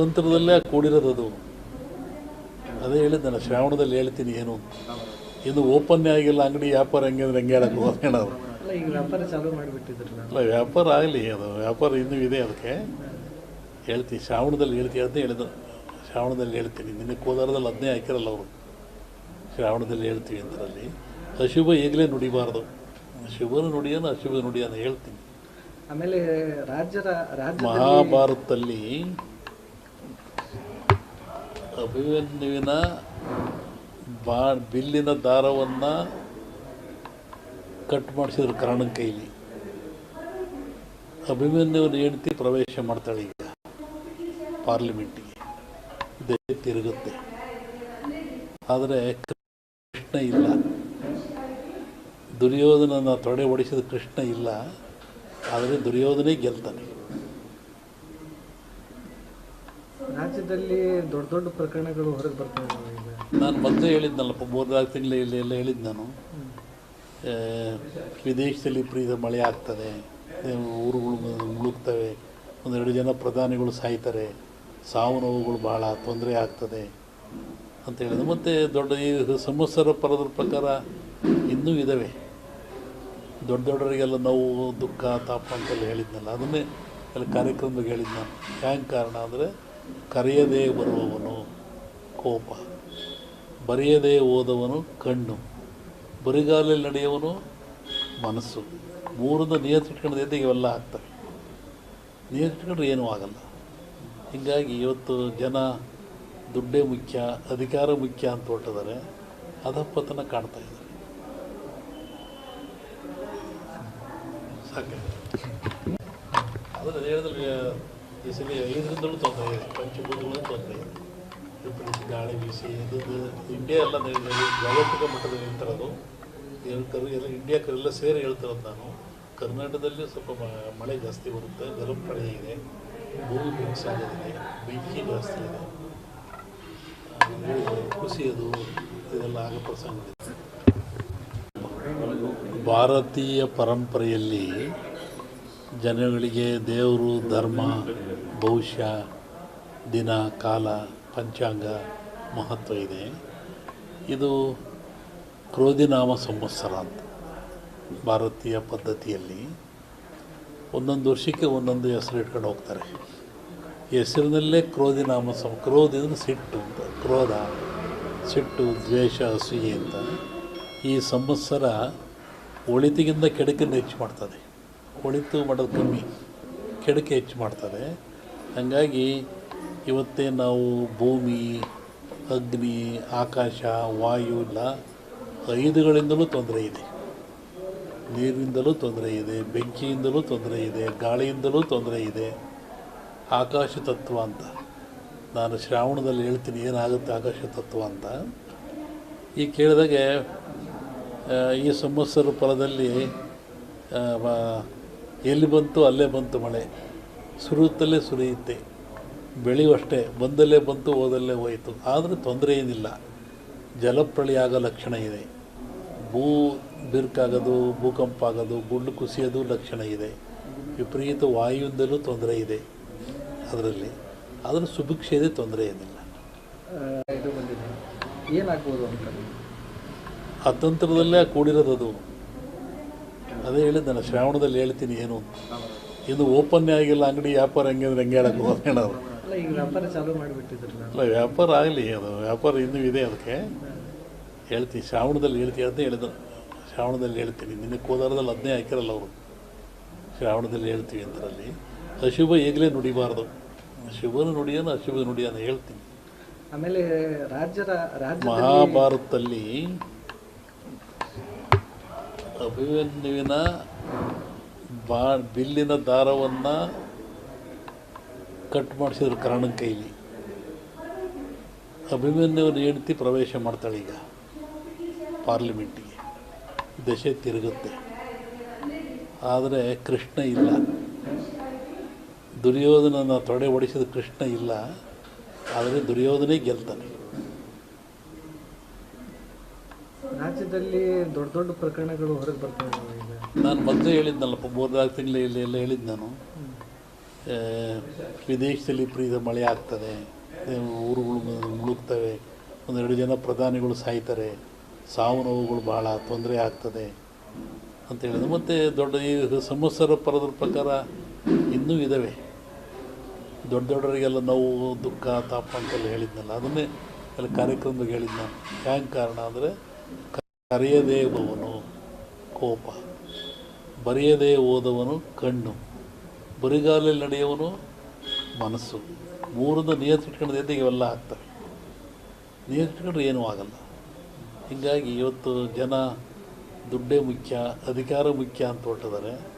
ತಂತ್ರದಲ್ಲೇ ಕೂಡಿರೋದು ಅದು. ಅದೇ ನಾನು ಶ್ರಾವಣದಲ್ಲಿ ಹೇಳ್ತೀನಿ ಏನು ಇದು ಇನ್ನು ಓಪನ್ನೇ ಆಗಿಲ್ಲ ಅಂಗಡಿ ವ್ಯಾಪಾರ ಹೆಂಗೆ ಅಂದ್ರೆ ಹೆಂಗೆ ಹೇಳಕ್ಕೆ ಹೋಗೋಣ ಅವ್ರು. ಅಲ್ಲ ವ್ಯಾಪಾರ ಆಗಲಿ ಅದು ವ್ಯಾಪಾರ ಇನ್ನೂ ಇದೆ ಅದಕ್ಕೆ. ಹೇಳ್ತೀನಿ ಶ್ರಾವಣದಲ್ಲಿ ಹೇಳ್ತೀನಿ ಅಂತ ಹೇಳಿದ್ರು ಶ್ರಾವಣದಲ್ಲಿ ಹೇಳ್ತೀನಿ ನಿನ್ನೆ ಕೋಲಾರದಲ್ಲಿ ಅದನ್ನೇ ಹಾಕಿರಲ್ಲ ಅವರು. ಶ್ರಾವಣದಲ್ಲಿ ಹೇಳ್ತೀವಿ ಅಂತರಲ್ಲಿ ಅಶುಭ ಈಗಲೇ ನುಡಿಬಾರ್ದು. ಶುಭನ ನುಡಿಯೋನು ಅಶುಭ ಅಂತ ಹೇಳ್ತೀನಿ. ಆಮೇಲೆ ರಾಜ್ಯದ ಮಹಾಭಾರತದಲ್ಲಿ ಅಭಿಮನ್ಯುವಿನ ಬಾ ಬಿಲ್ಲಿನ ದಾರವನ್ನು ಕಟ್ ಮಾಡಿಸಿದ್ರು ಕರ್ಣನ ಕೈಲಿ ಅಭಿಮನ್ಯುವಿನ ಹೆಂಡತಿ ಪ್ರವೇಶ ಮಾಡ್ತಾಳೆ ಈಗ ಪಾರ್ಲಿಮೆಂಟಿಗೆ. ದೇಶ ತಿರುಗುತ್ತೆ. ಆದರೆ ಕೃಷ್ಣ ಇಲ್ಲ. ದುರ್ಯೋಧನನ ತೊಡೆ ಒಡಿಸಿದ ಕೃಷ್ಣ ಇಲ್ಲ. ಆದರೆ ದುರ್ಯೋಧನೇ ಗೆಲ್ತಾನೆ. ರಾಜ್ಯದಲ್ಲಿ ದೊಡ್ಡ ದೊಡ್ಡ ಪ್ರಕರಣಗಳು ಹೊರಗೆ ಬರ್ತಾ ಇದ್ದಾವೆ. ಈಗ ನಾನು ಮೊದಲು ಹೇಳಿದ್ನಲ್ಲಪ್ಪ, ಮೂರ್ನಾಲ್ಕು ತಿಂಗಳು ಇಲ್ಲಿ ಎಲ್ಲ ಹೇಳಿದ್ದು ನಾನು. ವಿದೇಶದಲ್ಲಿ ಪ್ರೀತ ಮಳೆ ಆಗ್ತದೆ ಊರುಗಳು ಮುಳುಗ್ತವೆ, ಒಂದೆರಡು ಜನ ಪ್ರಧಾನಿಗಳು ಸಾಯ್ತಾರೆ, ಸಾವು ನೋವುಗಳು ಭಾಳ ತೊಂದರೆ ಆಗ್ತದೆ ಅಂತ ಹೇಳಿದ್ರು. ಮತ್ತು ದೊಡ್ಡ ಈ ಸಂವತ್ಸರ ಪರದ ಪ್ರಕಾರ ಇನ್ನೂ ಇದ್ದಾವೆ ದೊಡ್ಡ ದೊಡ್ಡವರಿಗೆಲ್ಲ ನೋವು, ದುಃಖ, ತಾಪ ಅಂತೆಲ್ಲ ಹೇಳಿದ್ನಲ್ಲ, ಅದನ್ನೇ ಎಲ್ಲ ಕಾರ್ಯಕ್ರಮದಾಗ ಹೇಳಿದ್ದು ನಾನು. ಹ್ಯಾಂಗೆ ಕಾರಣ ಅಂದರೆ ಕರೆಯದೇ ಬರುವವನು ಕೋಪ, ಬರೆಯದೇ ಓದವನು ಕಣ್ಣು, ಬರಿಗಾಲಲ್ಲಿ ನಡೆಯವನು ಮನಸ್ಸು. ಮೂರನ್ನು ನಿಯಂತ್ರಿಟ್ಕೊಂಡ್ರೆ ಇವೆಲ್ಲ ಆಗ್ತವೆ. ನಿಯಂತ್ರಿಟ್ಕೊಂಡ್ರೆ ಏನೂ ಆಗಲ್ಲ. ಹೀಗಾಗಿ ಇವತ್ತು ಜನ ದುಡ್ಡೇ ಮುಖ್ಯ, ಅಧಿಕಾರ ಮುಖ್ಯ ಅಂತ ಹೊರಟಿದ್ದಾರೆ. ಅಧಪತನ ಕಾಣ್ತಾ ಇದ್ದಾರೆ. ಸಾಕು. ಆದರೆ ಹೇಳಿದ್ರೆ ಸಲ ಐದರಿಂದಲೂ ತೊಂದರೆ ಇದೆ ಪಂಚಭೂತಗಳು ತೊಂದರೆ ಇದೆ ಗಾಳಿ ಬೀಸಿ ಇದು ಇಂಡಿಯಾ ಎಲ್ಲ ಜಾಗತಿಕ ಮಟ್ಟದಲ್ಲಿ ಹೇಳ್ತಿರೋದು ಹೇಳ್ತಾರೆ, ಎಲ್ಲ ಇಂಡಿಯಾಕರೆಲ್ಲ ಸೇರಿ ಹೇಳ್ತಿರೋದು ನಾನು. ಕರ್ನಾಟಕದಲ್ಲಿ ಸ್ವಲ್ಪ ಮಳೆ ಜಾಸ್ತಿ ಬರುತ್ತೆ ಜಲಪ್ರಳಯ ಇದೆ ಭೂಮಿ ಬೆಂಕಿಸಾಗೋದಿದೆ ಬೆಂಕಿ ಜಾಸ್ತಿ ಇದೆ. ಕುಸಿಯೋದು ಇದೆಲ್ಲ ಆಗೋ ಪ್ರಸಂಗ ಭಾರತೀಯ ಪರಂಪರೆಯಲ್ಲಿ ಜನಗಳಿಗೆ ದೇವರು, ಧರ್ಮ, ಭವಿಷ್ಯ, ದಿನ, ಕಾಲ, ಪಂಚಾಂಗ ಮಹತ್ವ ಇದೆ. ಇದು ಕ್ರೋಧಿನಾಮ ಸಂವತ್ಸರ ಅಂತ ಭಾರತೀಯ ಪದ್ಧತಿಯಲ್ಲಿ. ಒಂದೊಂದು ವರ್ಷಕ್ಕೆ ಒಂದೊಂದು ಹೆಸರು ಇಟ್ಕೊಂಡು ಹೋಗ್ತಾರೆ. ಹೆಸರಿನಲ್ಲೇ ಕ್ರೋಧಿನಾಮ ಸಂ, ಕ್ರೋಧ ಅಂದರೆ ಸಿಟ್ಟು ಅಂತ, ಕ್ರೋಧ, ಸಿಟ್ಟು, ದ್ವೇಷ, ಅಸೂಯೆ ಅಂತ ಈ ಸಂವತ್ಸರ ಒಳಿತಿಗಿಂತ ಕೆಡಕನ್ನು ಹೆಚ್ಚು ಮಾಡ್ತದೆ. ಒಳಿತು ಮಾಡೋದು ಕಮ್ಮಿ ಕೆಡಕೆ ಹೆಚ್ಚು ಮಾಡ್ತಾರೆ. ಹಾಗಾಗಿ ಇವತ್ತೇ ನಾವು ಭೂಮಿ, ಅಗ್ನಿ, ಆಕಾಶ, ವಾಯು ಇಲ್ಲ ಐದುಗಳಿಂದಲೂ ತೊಂದರೆ ಇದೆ. ನೀರಿನಿಂದಲೂ ತೊಂದರೆ ಇದೆ, ಬೆಂಕಿಯಿಂದಲೂ ತೊಂದರೆ ಇದೆ, ಗಾಳಿಯಿಂದಲೂ ತೊಂದರೆ ಇದೆ. ಆಕಾಶ ತತ್ವ ಅಂತ. ನಾನು ಶ್ರಾವಣದಲ್ಲಿ ಹೇಳ್ತೀನಿ ಏನಾಗುತ್ತೆ ಆಕಾಶ ತತ್ವ ಅಂತ. ಈ ಕೇಳಿದಾಗೆ ಈ ಸಂವತ್ಸರ ಫಲದಲ್ಲಿ ಎಲ್ಲಿ ಬಂತು ಅಲ್ಲೇ ಬಂತು ಮಳೆ. ಸುರಿಯುತ್ತಲೇ ಸುರಿಯುತ್ತೆ. ಬೆಳೆಯುವಷ್ಟೇ ಬಂದಲ್ಲೇ ಬಂತು ಹೋದಲ್ಲೇ ಹೋಯಿತು. ಆದರೆ ತೊಂದರೆ ಏನಿಲ್ಲ. ಜಲಪ್ರಳಯ ಆಗೋ ಲಕ್ಷಣ ಇದೆ. ಭೂ ಬಿರುಕಾಗೋದು ಭೂಕಂಪ ಆಗೋದು ಗುಂಡು ಕುಸಿಯೋದು ಲಕ್ಷಣ ಇದೆ. ವಿಪರೀತ ವಾಯುವಿಂದಲೂ ತೊಂದರೆ ಇದೆ ಅದರಲ್ಲಿ. ಆದರೆ ಸುಭಿಕ್ಷೆಯದೇ ತೊಂದರೆ ಏನಿಲ್ಲ. ಏನಾಗ್ಬೋದು ಅಂತ? ಅತಂತ್ರದಲ್ಲೇ ಕೂಡಿರೋದು ಅದು ಹೇಳಿದ್ದಾನೆ ಶ್ರಾವಣದಲ್ಲಿ ಹೇಳ್ತೀನಿ ಏನು. ಇನ್ನು ಓಪನ್ನೇ ಆಗಿಲ್ಲ ಅಂಗಡಿ ವ್ಯಾಪಾರ ಹೆಂಗೆ ಅಂದ್ರೆ ಹೆಂಗೆ ಹೇಳಕ್ಕೆ ಹೋಗೋಣ ಅವ್ರು. ಅಲ್ಲ ವ್ಯಾಪಾರ ಆಗಲಿ ಅದು ವ್ಯಾಪಾರ ಇನ್ನೂ ಇದೆ ಅದಕ್ಕೆ. ಹೇಳ್ತೀನಿ ಶ್ರಾವಣದಲ್ಲಿ ಹೇಳ್ತೀನಿ ಅಂತ ಹೇಳಿದ್ರು. ಶ್ರಾವಣದಲ್ಲಿ ಹೇಳ್ತೀನಿ ನಿನ್ನೆ ಕೋದಾರದಲ್ಲಿ ಅದನ್ನೇ ಹಾಕಿರಲ್ಲ ಅವರು. ಶ್ರಾವಣದಲ್ಲಿ ಹೇಳ್ತೀವಿ ಅಂತರಲ್ಲಿ ಅಶುಭ ಈಗಲೇ ನುಡಿಬಾರ್ದು. ಶುಭನ ನುಡಿಯೋನು ಅಶುಭ ಅಂತ ಹೇಳ್ತೀನಿ. ಆಮೇಲೆ ರಾಜ್ಯದ ಮಹಾಭಾರತದಲ್ಲಿ ಅಭಿಮನ್ಯುವಿನ ಬಾ ಬಿಲ್ಲಿನ ದಾರವನ್ನು ಕಟ್ ಮಾಡಿಸಿದ್ರು ಕರ್ಣನ ಕೈಲಿ ಅಭಿಮನ್ಯುವನ ಹೆಂಡತಿ ಪ್ರವೇಶ ಮಾಡ್ತಾಳೆ ಈಗ ಪಾರ್ಲಿಮೆಂಟಿಗೆ. ದಶೆ ತಿರುಗುತ್ತೆ. ಆದರೆ ಕೃಷ್ಣ ಇಲ್ಲ. ದುರ್ಯೋಧನನ ತೊಡೆ ಒಡಿಸಿದ ಕೃಷ್ಣ ಇಲ್ಲ. ಆದರೆ ದುರ್ಯೋಧನೇ ಗೆಲ್ತಾನೆ. ರಾಜ್ಯದಲ್ಲಿ ದೊಡ್ಡ ದೊಡ್ಡ ಪ್ರಕರಣಗಳು ಹೊರಗೆ ಬರ್ತವೆ ನಾನು ಮೊದಲೇ ಹೇಳಿದ್ನಲ್ಲಪ್ಪ ಮೂರ್ನಾಲ್ಕು ತಿಂಗಳು ಇಲ್ಲಿ ಎಲ್ಲ ಹೇಳಿದ್ದು ನಾನು. ವಿದೇಶದಲ್ಲಿ ಪ್ರೀತ ಮಳೆ ಆಗ್ತದೆ ಊರುಗಳು ಮುಳುಗ್ತವೆ, ಒಂದೆರಡು ಜನ ಪ್ರಧಾನಿಗಳು ಸಾಯ್ತಾರೆ, ಸಾವು ನೋವುಗಳು ಭಾಳ ತೊಂದರೆ ಆಗ್ತದೆ ಅಂತ ಹೇಳಿದ್ರು. ಮತ್ತು ದೊಡ್ಡ ಈ ಸಂವತ್ಸರ ಪರದ್ರ ಪ್ರಕಾರ ಇನ್ನೂ ಇದ್ದಾವೆ ದೊಡ್ಡ ದೊಡ್ಡವರಿಗೆಲ್ಲ ನೋವು, ದುಃಖ, ತಾಪ ಅಂತೆಲ್ಲ ಹೇಳಿದ್ನಲ್ಲ, ಅದನ್ನೇ ಎಲ್ಲ ಕಾರ್ಯಕ್ರಮದಾಗ ಹೇಳಿದ್ದು ನಾನು. ಹ್ಯಾಂಗೆ ಕಾರಣ ಅಂದರೆ ಕರೆಯದೇ ಹೋದವನು ಕೋಪ. ಬರೆಯದೇ ಹೋದವನು ಕಣ್ಣು. ಬರಿಗಾಲಲ್ಲಿ ನಡೆಯುವನು ಮನಸ್ಸು. ಮೂರದ ಇಟ್ಕೊಂಡಿದ್ದೆ ಇವೆಲ್ಲ ಆಗ್ತವೆ. ನಿಯಂತ್ರಿಟ್ಕೊಂಡ್ರೆ ಏನೂ ಆಗಲ್ಲ. ಹೀಗಾಗಿ ಇವತ್ತು ಜನ ದುಡ್ಡೇ ಮುಖ್ಯ, ಅಧಿಕಾರ ಮುಖ್ಯ ಅಂತ ಹೊರಟಿದ್ದಾರೆ.